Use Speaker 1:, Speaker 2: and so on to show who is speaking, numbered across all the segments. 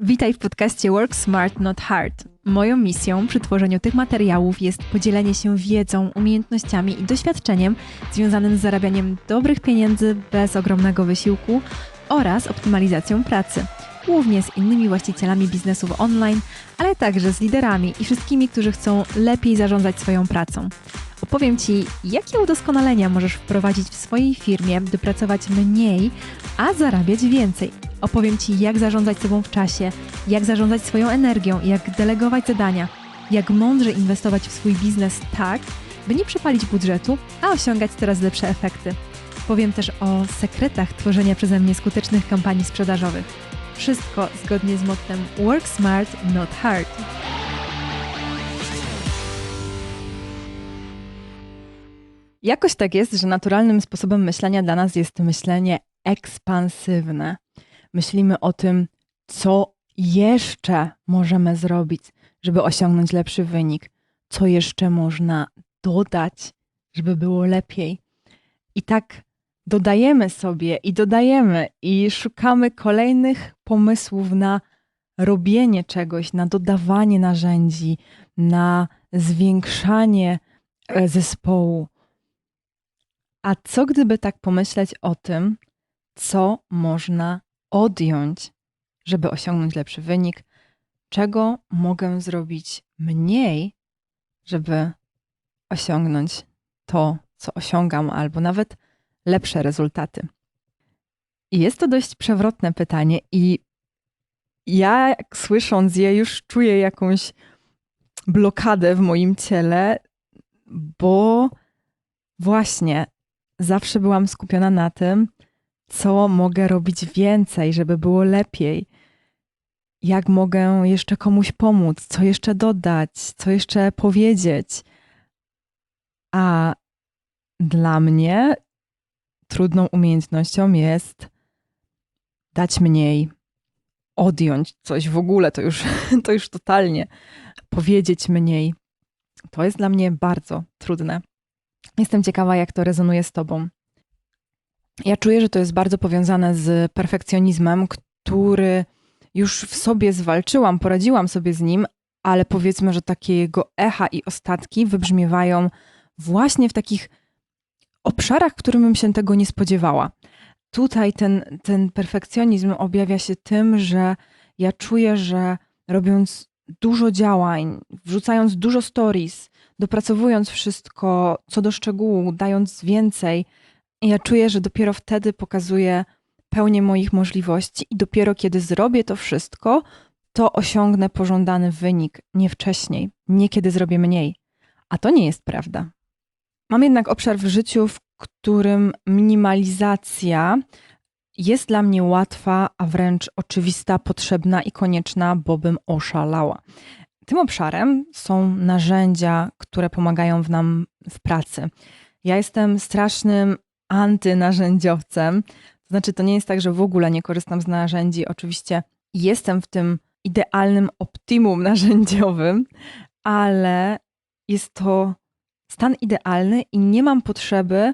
Speaker 1: Witaj w podcaście Work Smart Not Hard. Moją misją przy tworzeniu tych materiałów jest podzielenie się wiedzą, umiejętnościami i doświadczeniem związanym z zarabianiem dobrych pieniędzy bez ogromnego wysiłku oraz optymalizacją pracy, głównie z innymi właścicielami biznesów online, ale także z liderami i wszystkimi, którzy chcą lepiej zarządzać swoją pracą. Opowiem Ci, jakie udoskonalenia możesz wprowadzić w swojej firmie, by pracować mniej, a zarabiać więcej. Opowiem Ci, jak zarządzać sobą w czasie, jak zarządzać swoją energią, jak delegować zadania, jak mądrze inwestować w swój biznes tak, by nie przepalić budżetu, a osiągać coraz lepsze efekty. Powiem też o sekretach tworzenia przeze mnie skutecznych kampanii sprzedażowych. Wszystko zgodnie z mottem Work Smart, Not Hard. Jakoś tak jest, że naturalnym sposobem myślenia dla nas jest myślenie ekspansywne. Myślimy o tym, co jeszcze możemy zrobić, żeby osiągnąć lepszy wynik, co jeszcze można dodać, żeby było lepiej. I tak dodajemy sobie i dodajemy i szukamy kolejnych pomysłów na robienie czegoś, na dodawanie narzędzi, na zwiększanie e, zespołu. A co gdyby tak pomyśleć o tym, co można odjąć, żeby osiągnąć lepszy wynik, czego mogę zrobić mniej, żeby osiągnąć to, co osiągam, albo nawet lepsze rezultaty? I jest to dość przewrotne pytanie, i ja, słysząc je, już czuję jakąś blokadę w moim ciele, bo właśnie zawsze byłam skupiona na tym, co mogę robić więcej, żeby było lepiej. Jak mogę jeszcze komuś pomóc, co jeszcze dodać, co jeszcze powiedzieć. A dla mnie trudną umiejętnością jest dać mniej, odjąć coś w ogóle, to już, to już totalnie, powiedzieć mniej. To jest dla mnie bardzo trudne. Jestem ciekawa, jak to rezonuje z Tobą. Ja czuję, że to jest bardzo powiązane z perfekcjonizmem, który już w sobie zwalczyłam, poradziłam sobie z nim, ale powiedzmy, że takie jego echa i ostatki wybrzmiewają właśnie w takich obszarach, którym bym się tego nie spodziewała. Tutaj ten, ten perfekcjonizm objawia się tym, że ja czuję, że robiąc dużo działań, wrzucając dużo stories, dopracowując wszystko co do szczegółu, dając więcej, ja czuję, że dopiero wtedy pokazuję pełnię moich możliwości i dopiero kiedy zrobię to wszystko, to osiągnę pożądany wynik, nie wcześniej, nie kiedy zrobię mniej. A to nie jest prawda. Mam jednak obszar w życiu, w którym minimalizacja jest dla mnie łatwa, a wręcz oczywista, potrzebna i konieczna, bo bym oszalała. Tym obszarem są narzędzia, które pomagają w nam w pracy. Ja jestem strasznym antynarzędziowcem. To znaczy, to nie jest tak, że w ogóle nie korzystam z narzędzi. Oczywiście jestem w tym idealnym optimum narzędziowym, ale jest to stan idealny i nie mam potrzeby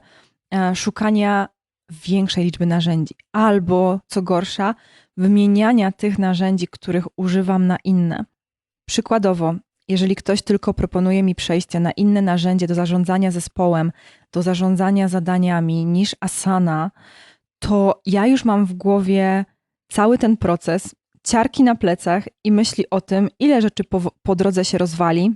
Speaker 1: e, szukania większej liczby narzędzi, albo co gorsza, wymieniania tych narzędzi, których używam na inne. Przykładowo, jeżeli ktoś tylko proponuje mi przejście na inne narzędzie do zarządzania zespołem, do zarządzania zadaniami niż Asana, to ja już mam w głowie cały ten proces, ciarki na plecach i myśli o tym, ile rzeczy po, po drodze się rozwali,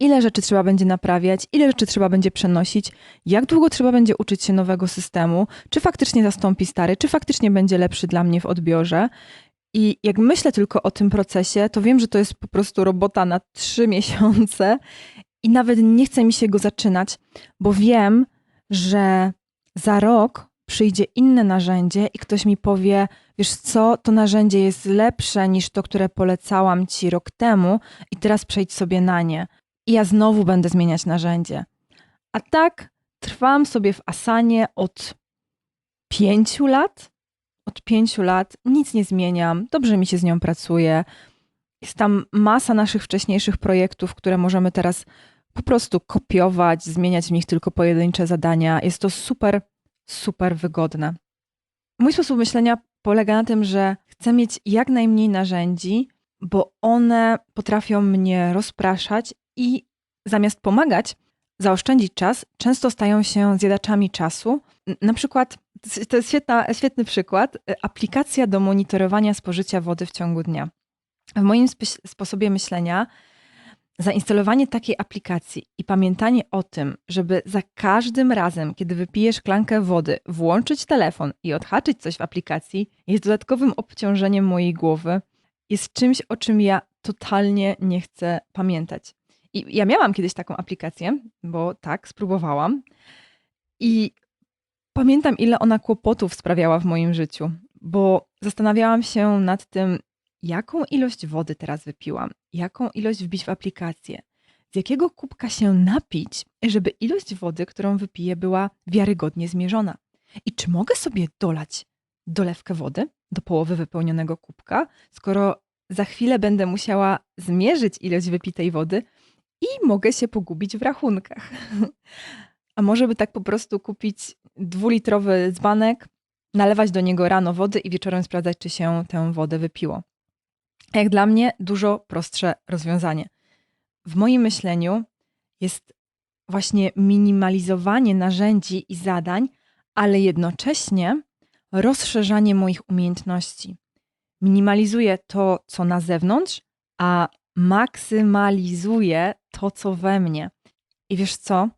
Speaker 1: ile rzeczy trzeba będzie naprawiać, ile rzeczy trzeba będzie przenosić, jak długo trzeba będzie uczyć się nowego systemu, czy faktycznie zastąpi stary, czy faktycznie będzie lepszy dla mnie w odbiorze. I jak myślę tylko o tym procesie, to wiem, że to jest po prostu robota na trzy miesiące i nawet nie chce mi się go zaczynać, bo wiem, że za rok przyjdzie inne narzędzie i ktoś mi powie, wiesz co, to narzędzie jest lepsze niż to, które polecałam ci rok temu i teraz przejdź sobie na nie. I ja znowu będę zmieniać narzędzie. A tak trwam sobie w Asanie od pięciu lat. Od pięciu lat nic nie zmieniam, dobrze mi się z nią pracuje. Jest tam masa naszych wcześniejszych projektów, które możemy teraz po prostu kopiować, zmieniać w nich tylko pojedyncze zadania. Jest to super, super wygodne. Mój sposób myślenia polega na tym, że Chcę mieć jak najmniej narzędzi, bo one potrafią mnie rozpraszać i zamiast pomagać, zaoszczędzić czas, często stają się zjadaczami czasu. Na przykład, to jest świetna, świetny przykład, aplikacja do monitorowania spożycia wody w ciągu dnia. W moim sposobie myślenia, zainstalowanie takiej aplikacji i pamiętanie o tym, żeby za każdym razem, kiedy wypijesz szklankę wody, włączyć telefon i odhaczyć coś w aplikacji, jest dodatkowym obciążeniem mojej głowy, jest czymś, o czym ja totalnie nie chcę pamiętać. I ja miałam kiedyś taką aplikację, bo tak, spróbowałam. I pamiętam, ile ona kłopotów sprawiała w moim życiu, bo zastanawiałam się nad tym, jaką ilość wody teraz wypiłam, jaką ilość wbić w aplikację, z jakiego kubka się napić, żeby ilość wody, którą wypiję, była wiarygodnie zmierzona. I czy mogę sobie dolać dolewkę wody do połowy wypełnionego kubka, skoro za chwilę będę musiała zmierzyć ilość wypitej wody i mogę się pogubić w rachunkach. A może by tak po prostu kupić dwulitrowy dzbanek, nalewać do niego rano wody i wieczorem sprawdzać, czy się tę wodę wypiło. Jak dla mnie dużo prostsze rozwiązanie. W moim myśleniu jest właśnie minimalizowanie narzędzi i zadań, ale jednocześnie rozszerzanie moich umiejętności. Minimalizuję to, co na zewnątrz, a maksymalizuję to, co we mnie. I wiesz co?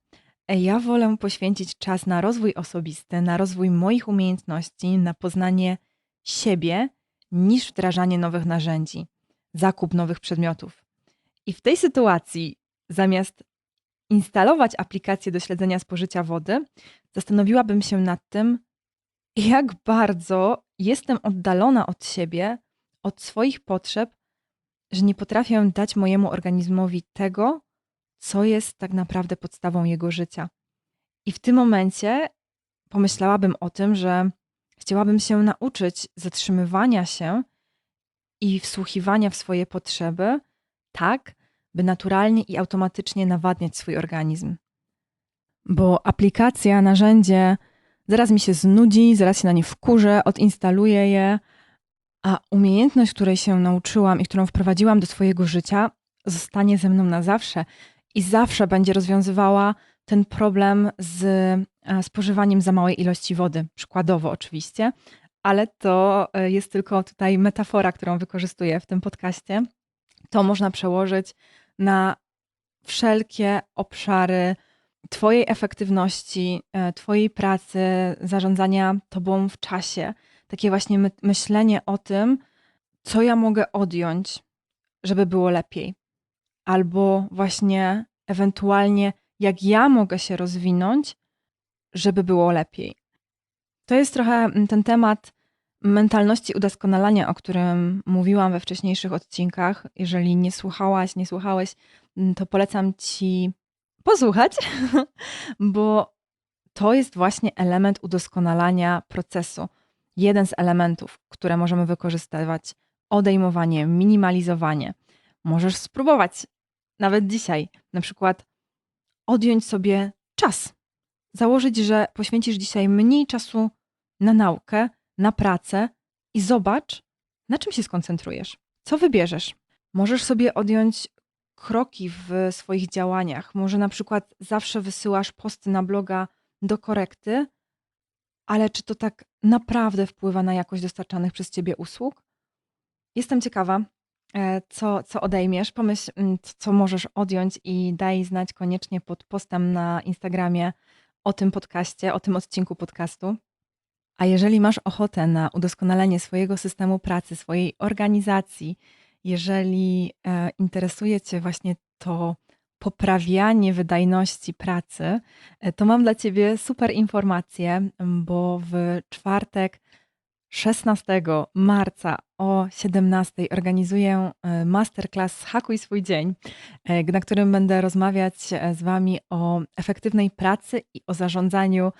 Speaker 1: Ja wolę poświęcić czas na rozwój osobisty, na rozwój moich umiejętności, na poznanie siebie, niż wdrażanie nowych narzędzi, zakup nowych przedmiotów. I w tej sytuacji, zamiast instalować aplikację do śledzenia spożycia wody, zastanowiłabym się nad tym, jak bardzo jestem oddalona od siebie, od swoich potrzeb, że nie potrafię dać mojemu organizmowi tego, co jest tak naprawdę podstawą jego życia. I w tym momencie pomyślałabym o tym, że chciałabym się nauczyć zatrzymywania się i wsłuchiwania w swoje potrzeby, tak, by naturalnie i automatycznie nawadniać swój organizm. Bo aplikacja, narzędzie zaraz mi się znudzi, zaraz się na nie wkurzę, odinstaluję je, a umiejętność, której się nauczyłam i którą wprowadziłam do swojego życia, zostanie ze mną na zawsze i zawsze będzie rozwiązywała ten problem z e, spożywaniem za małej ilości wody, przykładowo oczywiście, ale to e, jest tylko tutaj metafora, którą wykorzystuję w tym podcaście. To można przełożyć na wszelkie obszary Twojej efektywności, e, Twojej pracy, zarządzania Tobą w czasie. Takie właśnie my myślenie o tym, co ja mogę odjąć, żeby było lepiej. Albo właśnie ewentualnie, jak ja mogę się rozwinąć, żeby było lepiej. To jest trochę mm, ten temat mentalności udoskonalania, o którym mówiłam we wcześniejszych odcinkach. Jeżeli nie słuchałaś, nie słuchałeś, mm, to polecam ci posłuchać, bo to jest właśnie element udoskonalania procesu. Jeden z elementów, które możemy wykorzystywać: odejmowanie, minimalizowanie. Możesz spróbować nawet dzisiaj, na przykład odjąć sobie czas. Założyć, że poświęcisz dzisiaj mniej czasu na naukę, na pracę i zobacz, na czym się skoncentrujesz. Co wybierzesz? Możesz sobie odjąć kroki w swoich działaniach. Może na przykład zawsze wysyłasz posty na bloga do korekty, ale czy to tak naprawdę wpływa na jakość dostarczanych przez ciebie usług? Jestem ciekawa, e, co, co odejmiesz. Pomyśl, mm, co możesz odjąć i daj znać koniecznie pod postem na Instagramie o tym podcaście, o tym odcinku podcastu. A jeżeli masz ochotę na udoskonalenie swojego systemu pracy, swojej organizacji, jeżeli e, interesuje Cię właśnie to poprawianie wydajności pracy, e, to mam dla Ciebie super informację, bo w czwartek 16 marca o 17 organizuję e, masterclass Hakuj swój dzień, na którym będę rozmawiać z Wami o efektywnej pracy i o zarządzaniu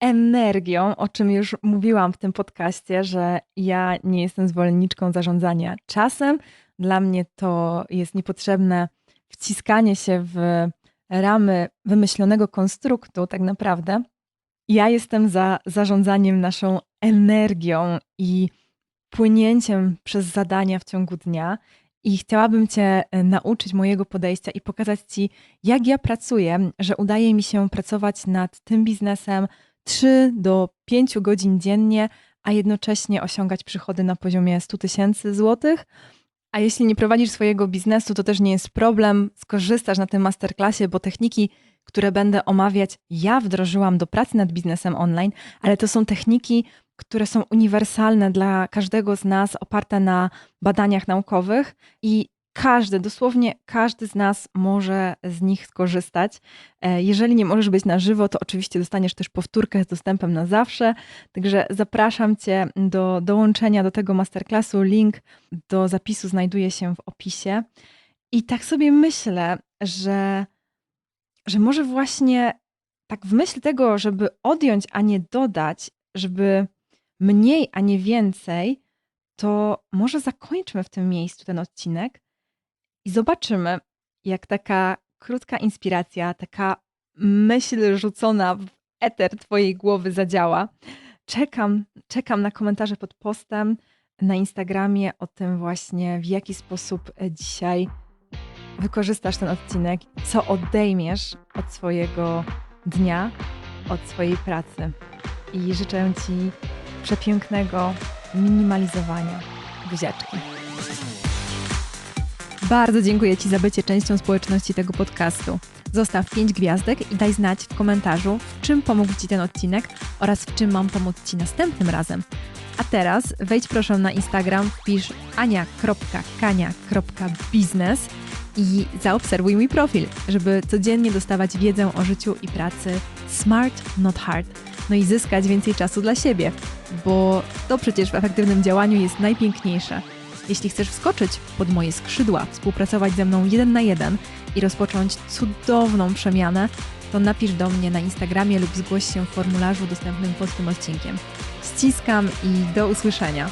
Speaker 1: energią, o czym już mówiłam w tym podcaście, że ja nie jestem zwolenniczką zarządzania czasem. Dla mnie to jest niepotrzebne wciskanie się w ramy wymyślonego konstruktu, tak naprawdę. Ja jestem za zarządzaniem naszą energią i płynięciem przez zadania w ciągu dnia. I chciałabym Cię e, nauczyć mojego podejścia i pokazać Ci, jak ja pracuję, że udaje mi się pracować nad tym biznesem 3 do 5 godzin dziennie, a jednocześnie osiągać przychody na poziomie 100 tysięcy złotych. A jeśli nie prowadzisz swojego biznesu, to też nie jest problem. Skorzystasz na tym masterclassie, bo techniki, które będę omawiać, ja wdrożyłam do pracy nad biznesem online, ale to są techniki, które są uniwersalne dla każdego z nas, oparte na badaniach naukowych i każdy, dosłownie każdy z nas może z nich skorzystać. E, jeżeli nie możesz być na żywo, to oczywiście dostaniesz też powtórkę z dostępem na zawsze. Także zapraszam Cię do dołączenia do tego masterclassu. Link do zapisu znajduje się w opisie. I tak sobie myślę, że, że może właśnie tak w myśl tego, żeby odjąć, a nie dodać, żeby mniej, a nie więcej, to może zakończmy w tym miejscu ten odcinek i zobaczymy, jak taka krótka inspiracja, taka myśl rzucona w eter Twojej głowy zadziała. Czekam, czekam na komentarze pod postem na Instagramie o tym właśnie, w jaki sposób dzisiaj wykorzystasz ten odcinek, co odejmiesz od swojego dnia, od swojej pracy. I życzę Ci przepięknego minimalizowania buziaczki. Bardzo dziękuję Ci za bycie częścią społeczności tego podcastu. Zostaw 5 gwiazdek i daj znać w komentarzu, w czym pomógł Ci ten odcinek oraz w czym mam pomóc Ci następnym razem. A teraz wejdź proszę na Instagram, wpisz ania.kania.biznes i zaobserwuj mój profil, żeby codziennie dostawać wiedzę o życiu i pracy smart, not hard. No i zyskać więcej czasu dla siebie, bo to przecież w efektywnym działaniu jest najpiękniejsze. Jeśli chcesz wskoczyć pod moje skrzydła, współpracować ze mną jeden na jeden i rozpocząć cudowną przemianę, to napisz do mnie na Instagramie lub zgłoś się w formularzu dostępnym pod tym odcinkiem. Ściskam i do usłyszenia.